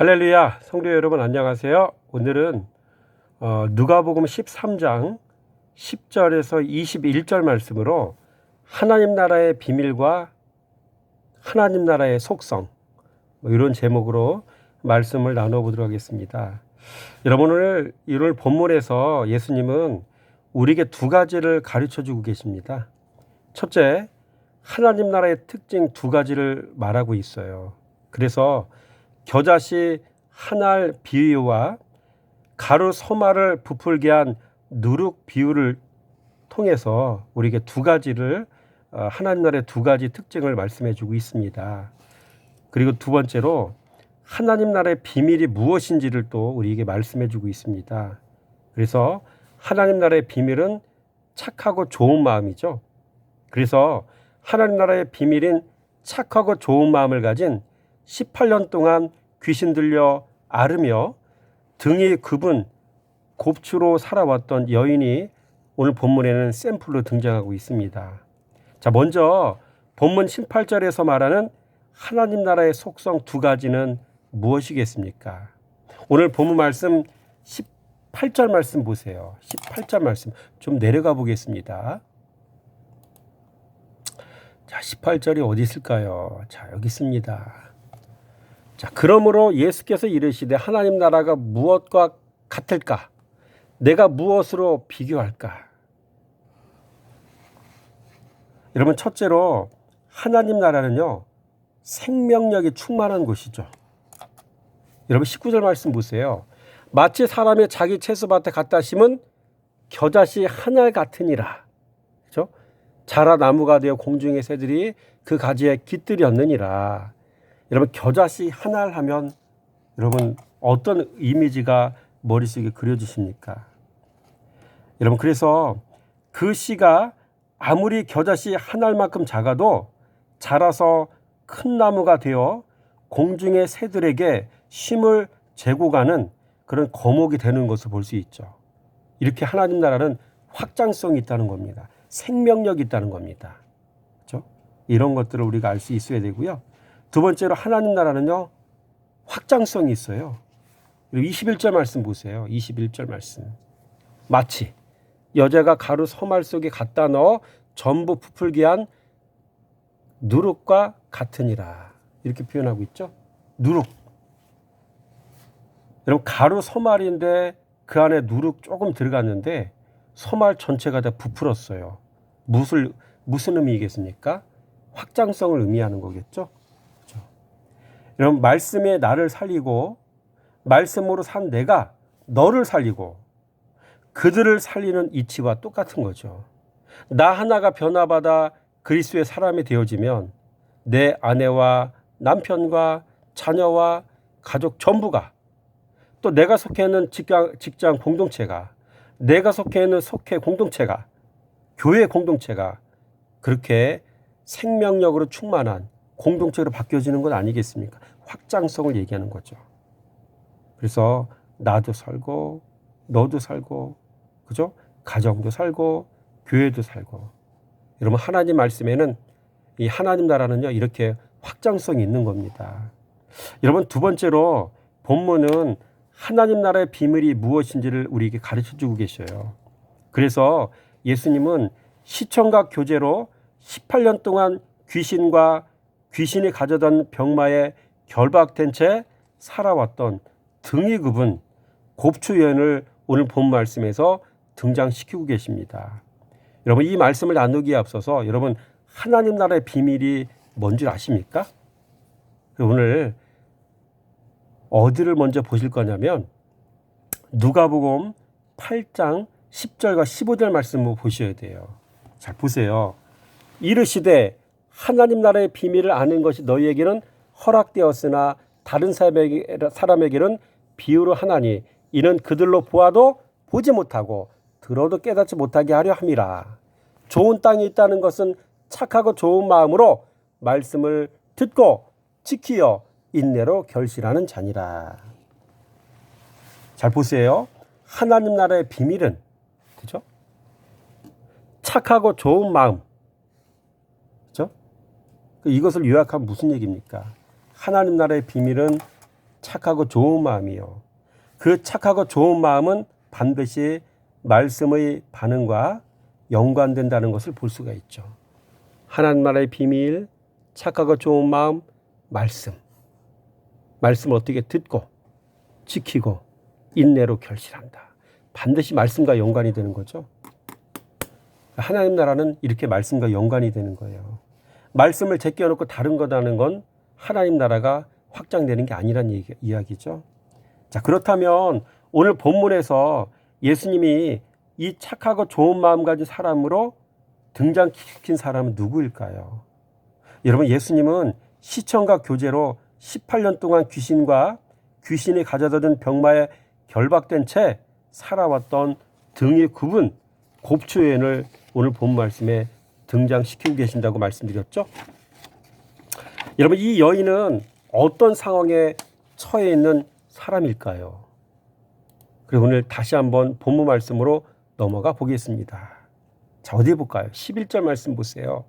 할렐루야 성도 여러분 안녕하세요. 오늘은 어, 누가복음 13장 10절에서 21절 말씀으로 하나님 나라의 비밀과 하나님 나라의 속성 뭐 이런 제목으로 말씀을 나눠보도록 하겠습니다. 여러분 오늘 이런 본문에서 예수님은 우리에게 두 가지를 가르쳐 주고 계십니다. 첫째, 하나님 나라의 특징 두 가지를 말하고 있어요. 그래서 겨자씨 한 알 비유와 가루 소말을 부풀게 한 누룩 비유를 통해서 우리에게 두 가지를 어, 하나님 나라의 두 가지 특징을 말씀해 주고 있습니다. 그리고 두 번째로 하나님 나라의 비밀이 무엇인지를 또 우리에게 말씀해 주고 있습니다. 그래서 하나님 나라의 비밀은 착하고 좋은 마음이죠. 그래서 하나님 나라의 비밀인 착하고 좋은 마음을 가진 18년 동안 귀신 들려 앓으며 등이 굽은 곱추로 살아왔던 여인이 오늘 본문에는 샘플로 등장하고 있습니다. 자, 먼저 본문 18절에서 말하는 하나님 나라의 속성 두 가지는 무엇이겠습니까? 오늘 본문 말씀 18절 말씀 보세요. 18절 말씀 좀 내려가 보겠습니다. 자, 18절이 어디 있을까요? 자, 여기 있습니다. 자, 그러므로 예수께서 이르시되 하나님 나라가 무엇과 같을까? 내가 무엇으로 비교할까? 여러분, 첫째로 하나님 나라는요, 생명력이 충만한 곳이죠. 여러분, 19절 말씀 보세요. 마치 사람이 자기 채소밭에 갖다 심은 겨자씨 하나 같으니라. 그죠? 자라 나무가 되어 공중의 새들이 그 가지에 깃들였느니라. 여러분 겨자씨 하나를 하면 여러분 어떤 이미지가 머릿속에 그려지십니까? 여러분 그래서 그 씨가 아무리 겨자씨 한 알만큼 작아도 자라서 큰 나무가 되어 공중의 새들에게 쉼을 재고 가는 그런 거목이 되는 것을 볼 수 있죠. 이렇게 하나님 나라는 확장성이 있다는 겁니다. 생명력이 있다는 겁니다. 그렇죠? 이런 것들을 우리가 알 수 있어야 되고요. 두 번째로 하나님 나라는요. 확장성이 있어요. 그리고 21절 말씀 보세요. 21절 말씀. 마치 여자가 가루 소말 속에 갖다 넣어 전부 부풀게 한 누룩과 같으니라. 이렇게 표현하고 있죠. 누룩. 여러분 가루 소말인데 그 안에 누룩 조금 들어갔는데 소말 전체가 다 부풀었어요. 무슨 무슨 의미겠습니까? 확장성을 의미하는 거겠죠. 여러분 말씀에 나를 살리고 말씀으로 산 내가 너를 살리고 그들을 살리는 이치와 똑같은 거죠. 나 하나가 변화받아 그리스도의 사람이 되어지면 내 아내와 남편과 자녀와 가족 전부가 또 내가 속해 있는 직장, 직장 공동체가 내가 속해 있는 속해 공동체가 교회 공동체가 그렇게 생명력으로 충만한 공동체로 바뀌어지는 것 아니겠습니까? 확장성을 얘기하는 거죠. 그래서 나도 살고 너도 살고 그죠? 가정도 살고 교회도 살고 여러분 하나님 말씀에는 이 하나님 나라는요 이렇게 확장성이 있는 겁니다. 여러분 두 번째로 본문은 하나님 나라의 비밀이 무엇인지를 우리에게 가르쳐 주고 계셔요. 그래서 예수님은 시청각 교제로 18년 동안 귀신과 귀신이 가져던 병마에 결박된 채 살아왔던 등이 굽은 곱추연을 오늘 본 말씀에서 등장시키고 계십니다. 여러분 이 말씀을 나누기에 앞서서 여러분 하나님 나라의 비밀이 뭔지 아십니까? 오늘 어디를 먼저 보실 거냐면 누가복음 8장 10절과 15절 말씀을 보셔야 돼요. 잘 보세요. 이르시되 하나님 나라의 비밀을 아는 것이 너희에게는 허락되었으나 다른 사람에게는 비유로 하나니 이는 그들로 보아도 보지 못하고 들어도 깨닫지 못하게 하려 함이라. 좋은 땅이 있다는 것은 착하고 좋은 마음으로 말씀을 듣고 지키어 인내로 결실하는 자니라. 잘 보세요. 하나님 나라의 비밀은 그죠? 착하고 좋은 마음. 그죠? 이것을 요약하면 무슨 얘기입니까? 하나님 나라의 비밀은 착하고 좋은 마음이요. 그 착하고 좋은 마음은 반드시 말씀의 반응과 연관된다는 것을 볼 수가 있죠. 하나님 나라의 비밀, 착하고 좋은 마음, 말씀. 말씀 어떻게 듣고 지키고 인내로 결실한다. 반드시 말씀과 연관이 되는 거죠. 하나님 나라는 이렇게 말씀과 연관이 되는 거예요. 말씀을 제껴놓고 다른 거다는 건 하나님 나라가 확장되는 게 아니란 얘기, 이야기죠. 자, 그렇다면 오늘 본문에서 예수님이 이 착하고 좋은 마음 가진 사람으로 등장시킨 사람은 누구일까요? 여러분, 예수님은 시청과 교제로 18년 동안 귀신과 귀신이 가져다 준 병마에 결박된 채 살아왔던 등이 굽은 곱추여인을 오늘 본 말씀에 등장시키고 계신다고 말씀드렸죠. 여러분 이 여인은 어떤 상황에 처해 있는 사람일까요? 그리고 오늘 다시 한번 본문 말씀으로 넘어가 보겠습니다. 자, 어디 볼까요? 11절 말씀 보세요.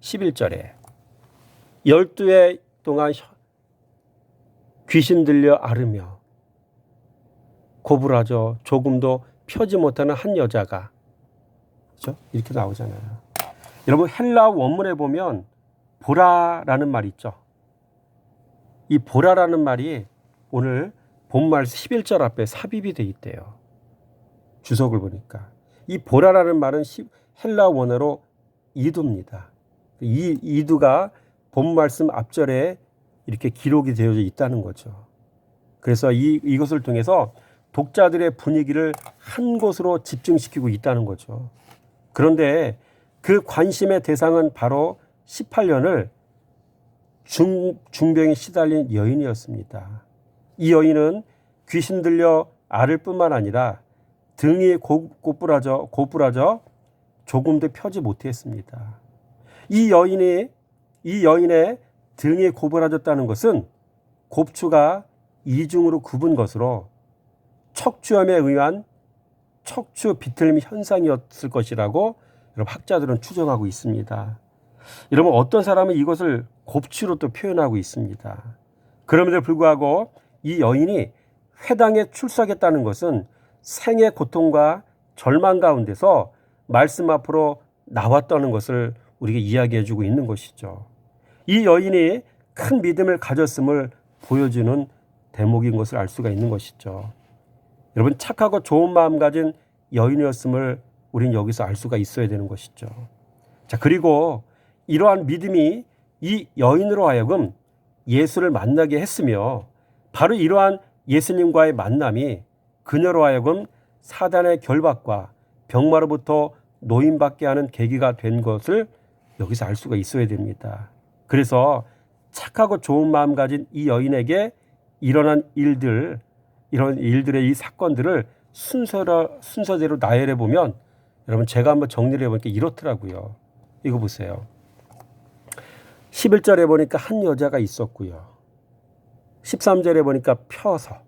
11절에 12해 동안 귀신 들려 앓으며 고불하죠. 조금도 펴지 못하는 한 여자가 그렇죠? 이렇게 나오잖아요. 여러분 헬라 원문에 보면 보라라는 말 있죠. 이 보라라는 말이 오늘 본말 11절 앞에 삽입이 돼 있대요. 주석을 보니까 이 보라라는 말은 헬라 원어로 이두입니다. 이 이두가 본 말씀 앞절에 이렇게 기록이 되어져 있다는 거죠. 그래서 이 이것을 통해서 독자들의 분위기를 한 곳으로 집중시키고 있다는 거죠. 그런데 그 관심의 대상은 바로 18년을 중, 중병에 시달린 여인이었습니다. 이 여인은 귀신 들려 앓을 뿐만 아니라 등이 고부라져, 고부라져 조금도 펴지 못했습니다. 이 여인이, 이 여인의 등이 고부라졌다는 것은 곱추가 이중으로 굽은 것으로 척추염에 의한 척추 비틀림 현상이었을 것이라고 학자들은 추정하고 있습니다. 여러분 어떤 사람은 이것을 곱추로 또 표현하고 있습니다. 그럼에도 불구하고 이 여인이 회당에 출석했다는 것은 생의 고통과 절망 가운데서 말씀 앞으로 나왔다는 것을 우리에게 이야기해 주고 있는 것이죠. 이 여인이 큰 믿음을 가졌음을 보여주는 대목인 것을 알 수가 있는 것이죠. 여러분 착하고 좋은 마음 가진 여인이었음을 우리는 여기서 알 수가 있어야 되는 것이죠. 자, 그리고 이러한 믿음이 이 여인으로 하여금 예수를 만나게 했으며 바로 이러한 예수님과의 만남이 그녀로 하여금 사단의 결박과 병마로부터 노인받게 하는 계기가 된 것을 여기서 알 수가 있어야 됩니다. 그래서 착하고 좋은 마음 가진 이 여인에게 일어난 일들, 이런 일들의 이 사건들을 순서로, 순서대로 나열해 보면 여러분 제가 한번 정리를 해보니까 이렇더라고요. 이거 보세요. 11절에 보니까 한 여자가 있었고요. 13절에 보니까 펴서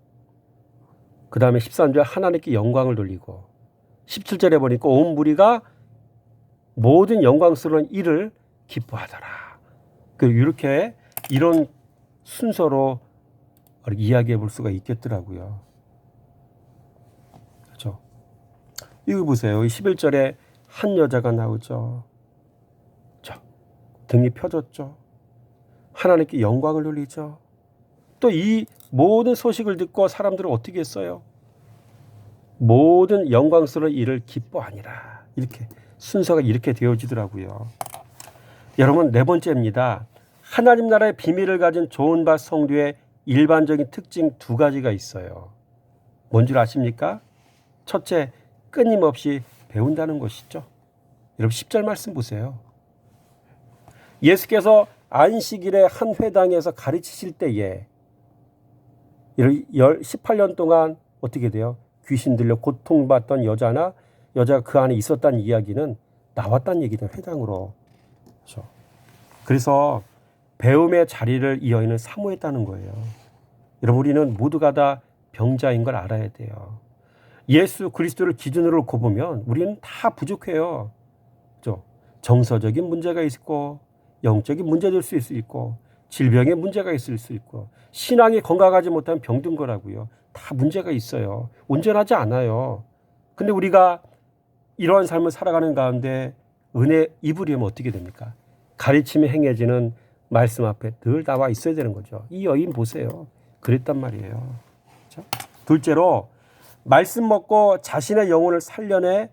그 다음에 13절 하나님께 영광을 돌리고 17절에 보니까 온 무리가 모든 영광스러운 일을 기뻐하더라. 그 이렇게 이런 순서로 이야기해 볼 수가 있겠더라고요. 그렇죠? 이거 보세요. 11절에 한 여자가 나오죠. 자, 등이 펴졌죠. 하나님께 영광을 돌리죠. 또 이 모든 소식을 듣고 사람들은 어떻게 했어요? 모든 영광스러운 일을 기뻐하니라. 이렇게 순서가 이렇게 되어지더라고요. 여러분 네 번째입니다. 하나님 나라의 비밀을 가진 좋은 밭 성도의 일반적인 특징 두 가지가 있어요. 뭔 줄 아십니까? 첫째, 끊임없이 배운다는 것이죠. 여러분 10절 말씀 보세요. 예수께서 안식일에 한 회당에서 가르치실 때에 18년 동안 어떻게 돼요? 귀신 들려 고통받던 여자나 여자가 그 안에 있었다는 이야기는 나왔다는 얘기는 회당으로. 그렇죠? 그래서 배움의 자리를 이 여인은 사모했다는 거예요. 여러분 우리는 모두가 다 병자인 걸 알아야 돼요. 예수 그리스도를 기준으로 보면 우리는 다 부족해요. 그죠? 정서적인 문제가 있고 영적인 문제될 수 있고 질병에 문제가 있을 수 있고 신앙이 건강하지 못한 병든 거라고요. 다 문제가 있어요. 온전하지 않아요. 근데 우리가 이러한 삶을 살아가는 가운데 은혜 입으려면 어떻게 됩니까? 가르침이 행해지는 말씀 앞에 늘 나와 있어야 되는 거죠. 이 여인 보세요. 그랬단 말이에요. 그렇죠? 둘째로 말씀 먹고 자신의 영혼을 살려내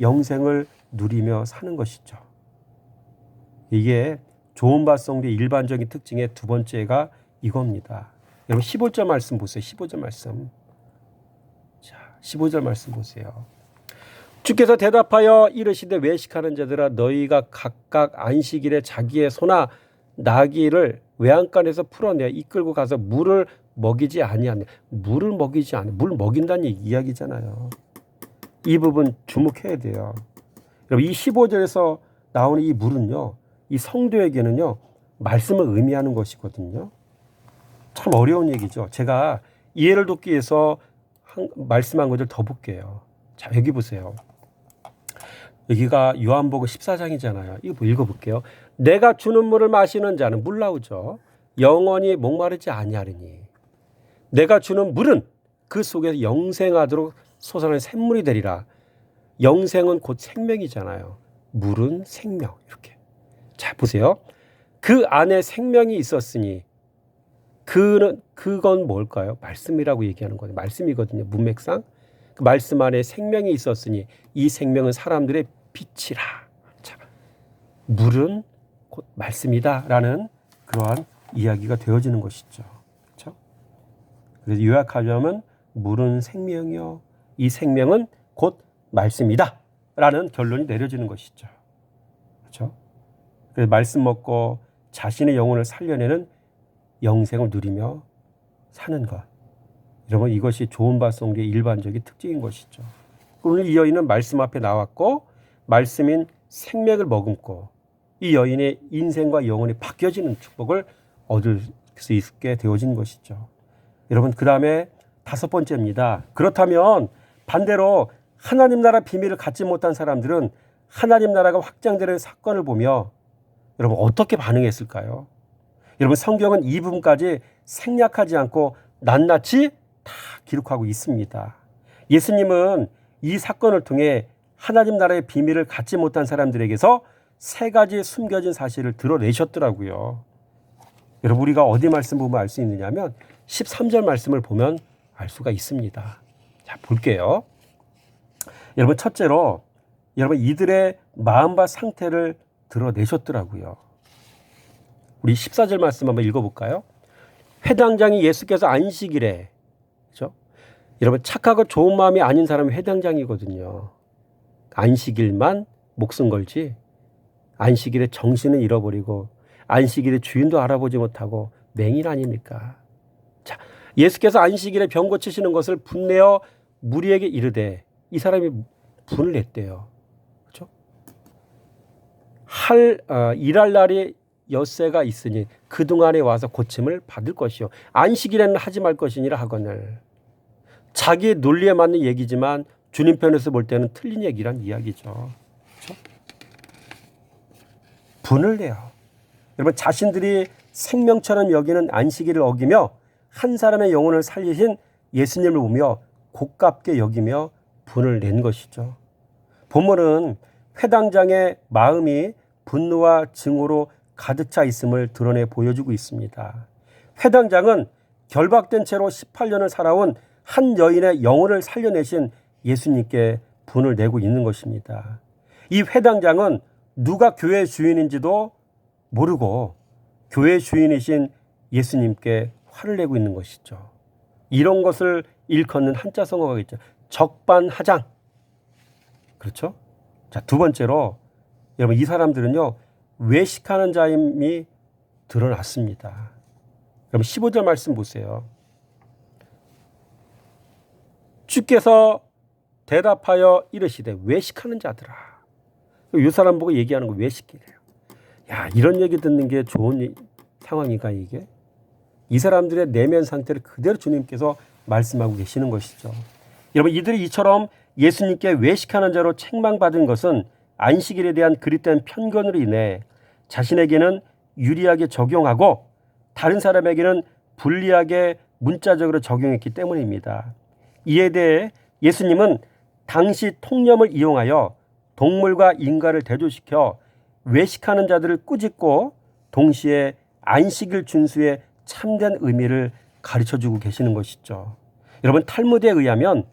영생을 누리며 사는 것이죠. 이게 좋은 발성의 일반적인 특징의 두 번째가 이겁니다. 여러분 15절 말씀 보세요. 15절 말씀. 자, 15절 말씀 보세요. 주께서 대답하여 이르시되 외식하는 자들아 너희가 각각 안식일에 자기의 소나 나귀를 외양간에서 풀어내 이끌고 가서 물을 먹이지 아니하네. 물을 먹이지 않아. 물 먹인다는 이야기잖아요. 이 부분 주목해야 돼요. 여러분 이 15절에서 나오는 이 물은요. 이 성도에게는요. 말씀을 의미하는 것이거든요. 참 어려운 얘기죠. 제가 이해를 돕기 위해서 한, 말씀한 것을 더 볼게요. 자, 여기 보세요. 여기가 요한복음 14장이잖아요. 이거 뭐 읽어볼게요. 내가 주는 물을 마시는 자는 물 나오죠. 영원히 목마르지 아니하리니. 내가 주는 물은 그 속에서 영생하도록 솟아나는 샘물이 되리라. 영생은 곧 생명이잖아요. 물은 생명. 이렇게. 자, 보세요. 그 안에 생명이 있었으니 그는 그건 뭘까요? 말씀이라고 얘기하는 거예요. 말씀이거든요. 문맥상 그 말씀 안에 생명이 있었으니 이 생명은 사람들의 빛이라. 자, 물은 곧 말씀이다라는 그러한 이야기가 되어지는 것이죠. 그렇죠? 그래서 요약하자면 물은 생명이요. 이 생명은 곧 말씀이다라는 결론이 내려지는 것이죠. 그렇죠? 그래서 말씀 먹고 자신의 영혼을 살려내는 영생을 누리며 사는 것. 여러분 이것이 좋은 발성의 일반적인 특징인 것이죠. 오늘 이 여인은 말씀 앞에 나왔고 말씀인 생맥을 머금고 이 여인의 인생과 영혼이 바뀌어지는 축복을 얻을 수 있게 되어진 것이죠. 여러분 그 다음에 다섯 번째입니다. 그렇다면 반대로 하나님 나라 비밀을 갖지 못한 사람들은 하나님 나라가 확장되는 사건을 보며 여러분 어떻게 반응했을까요? 여러분 성경은 이 부분까지 생략하지 않고 낱낱이 다 기록하고 있습니다. 예수님은 이 사건을 통해 하나님 나라의 비밀을 갖지 못한 사람들에게서 세 가지 숨겨진 사실을 드러내셨더라고요. 여러분 우리가 어디 말씀 보면 알 수 있느냐면 13절 말씀을 보면 알 수가 있습니다. 자, 볼게요. 여러분 첫째로 여러분 이들의 마음과 상태를 드러내셨더라고요. 우리 14절 말씀 한번 읽어볼까요? 회당장이 예수께서 안식일에 그렇죠? 여러분 착하고 좋은 마음이 아닌 사람이 회당장이거든요. 안식일만 목숨 걸지 안식일에 정신을 잃어버리고 안식일에 주인도 알아보지 못하고 맹인 아닙니까? 자, 예수께서 안식일에 병 고치시는 것을 분내어 무리에게 이르되 이 사람이 분을 냈대요. 할 어, 일할 날이 엿새가 있으니 그동안에 와서 고침을 받을 것이요. 안식일에는 하지 말 것이니라 하거늘. 자기의 논리에 맞는 얘기지만 주님 편에서 볼 때는 틀린 얘기란 이야기죠. 그렇죠? 분을 내요. 여러분 자신들이 생명처럼 여기는 안식일을 어기며 한 사람의 영혼을 살리신 예수님을 보며 고깝게 여기며 분을 낸 것이죠. 본문은 회당장의 마음이 분노와 증오로 가득 차 있음을 드러내 보여주고 있습니다. 회당장은 결박된 채로 18년을 살아온 한 여인의 영혼을 살려내신 예수님께 분을 내고 있는 것입니다. 이 회당장은 누가 교회 주인인지도 모르고 교회 주인이신 예수님께 화를 내고 있는 것이죠. 이런 것을 일컫는 한자 성어가 있죠. 적반하장. 그렇죠? 자, 두 번째로 여러분 이 사람들은요. 외식하는 자임이 드러났습니다. 그럼 15절 말씀 보세요. 주께서 대답하여 이르시되 외식하는 자들아. 이 사람 보고 얘기하는 거 외식이래요. 야, 이런 얘기 듣는 게 좋은 상황인가 이게? 이 사람들의 내면 상태를 그대로 주님께서 말씀하고 계시는 것이죠. 여러분 이들이 이처럼 예수님께 외식하는 자로 책망받은 것은 안식일에 대한 그릇된 편견으로 인해 자신에게는 유리하게 적용하고 다른 사람에게는 불리하게 문자적으로 적용했기 때문입니다. 이에 대해 예수님은 당시 통념을 이용하여 동물과 인간을 대조시켜 외식하는 자들을 꾸짖고 동시에 안식일 준수의 참된 의미를 가르쳐 주고 계시는 것이죠. 여러분 탈무드에 의하면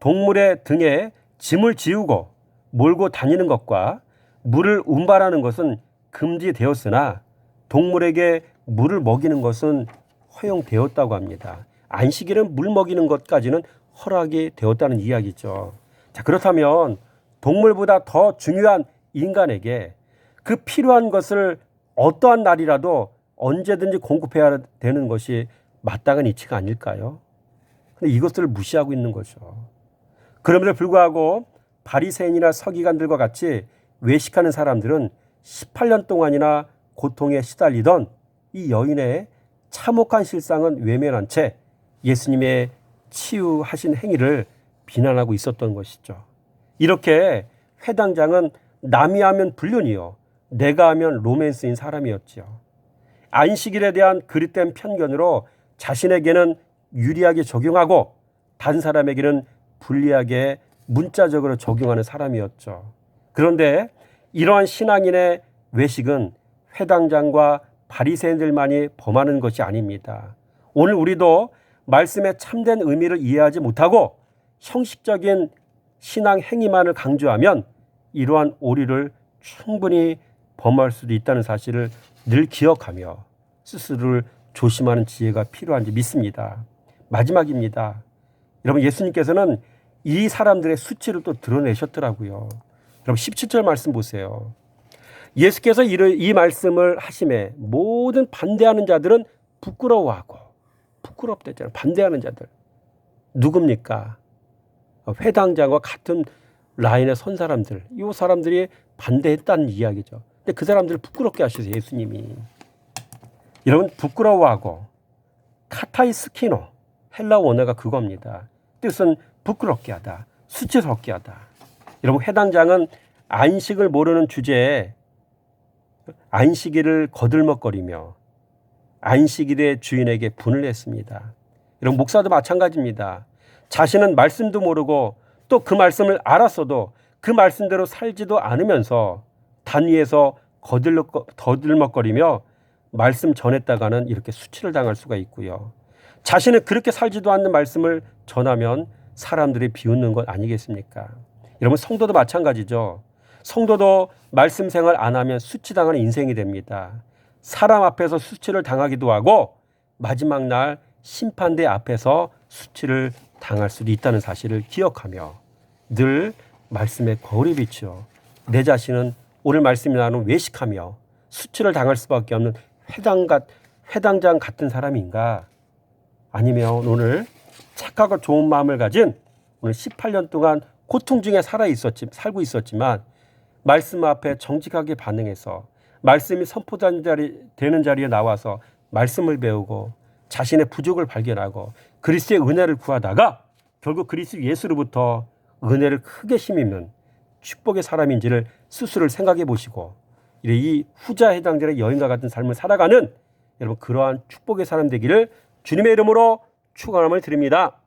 동물의 등에 짐을 지우고 몰고 다니는 것과 물을 운반하는 것은 금지되었으나 동물에게 물을 먹이는 것은 허용되었다고 합니다. 안식일은 물 먹이는 것까지는 허락이 되었다는 이야기죠. 자, 그렇다면 동물보다 더 중요한 인간에게 그 필요한 것을 어떠한 날이라도 언제든지 공급해야 되는 것이 마땅한 이치가 아닐까요? 근데 이것들을 무시하고 있는 거죠. 그럼에도 불구하고 바리새인이나 서기관들과 같이 외식하는 사람들은 18년 동안이나 고통에 시달리던 이 여인의 참혹한 실상은 외면한 채 예수님의 치유하신 행위를 비난하고 있었던 것이죠. 이렇게 회당장은 남이 하면 불륜이요. 내가 하면 로맨스인 사람이었지요. 안식일에 대한 그릇된 편견으로 자신에게는 유리하게 적용하고 다른 사람에게는 불리하게 문자적으로 적용하는 사람이었죠. 그런데 이러한 신앙인의 외식은 회당장과 바리새인들만이 범하는 것이 아닙니다. 오늘 우리도 말씀의 참된 의미를 이해하지 못하고 형식적인 신앙 행위만을 강조하면 이러한 오류를 충분히 범할 수도 있다는 사실을 늘 기억하며 스스로를 조심하는 지혜가 필요한지 믿습니다. 마지막입니다. 여러분 예수님께서는 이 사람들의 수치를 또 드러내셨더라고요. 여러분 17절 말씀 보세요. 예수께서 이 말씀을 하심에 모든 반대하는 자들은 부끄러워하고 부끄럽대잖아요. 반대하는 자들. 누굽니까? 회당장과 같은 라인에 선 사람들. 이 사람들이 반대했다는 이야기죠. 근데 그 사람들을 부끄럽게 하셔서 예수님이. 여러분 부끄러워하고 카타이스키노 헬라 원어가 그겁니다. 뜻은 부끄럽게 하다, 수치스럽게 하다. 여러분 해당장은 안식을 모르는 주제에 안식일을 거들먹거리며 안식일의 주인에게 분을 했습니다. 여러분 목사도 마찬가지입니다. 자신은 말씀도 모르고 또 그 말씀을 알았어도 그 말씀대로 살지도 않으면서 단위에서 거들먹거리며 말씀 전했다가는 이렇게 수치를 당할 수가 있고요. 자신은 그렇게 살지도 않는 말씀을 전하면 사람들이 비웃는 것 아니겠습니까? 여러분 성도도 마찬가지죠. 성도도 말씀 생활 안 하면 수치당하는 인생이 됩니다. 사람 앞에서 수치를 당하기도 하고 마지막 날 심판대 앞에서 수치를 당할 수도 있다는 사실을 기억하며 늘 말씀에 거울이 비치어 내 자신은 오늘 말씀이 나는 외식하며 수치를 당할 수밖에 없는 회당 같 회당장 같은 사람인가 아니면 오늘 착하고 좋은 마음을 가진 오늘 18년 동안 고통 중에 살아 있었지 살고 있었지만 말씀 앞에 정직하게 반응해서 말씀이 선포되는 자리 되는 자리에 나와서 말씀을 배우고 자신의 부족을 발견하고 그리스도의 은혜를 구하다가 결국 그리스도 예수로부터 은혜를 크게 힘입는 축복의 사람인지를 스스로를 생각해 보시고 이 후자 해당자의 여인과 같은 삶을 살아가는 여러분 그러한 축복의 사람 되기를 주님의 이름으로 축원함을 드립니다.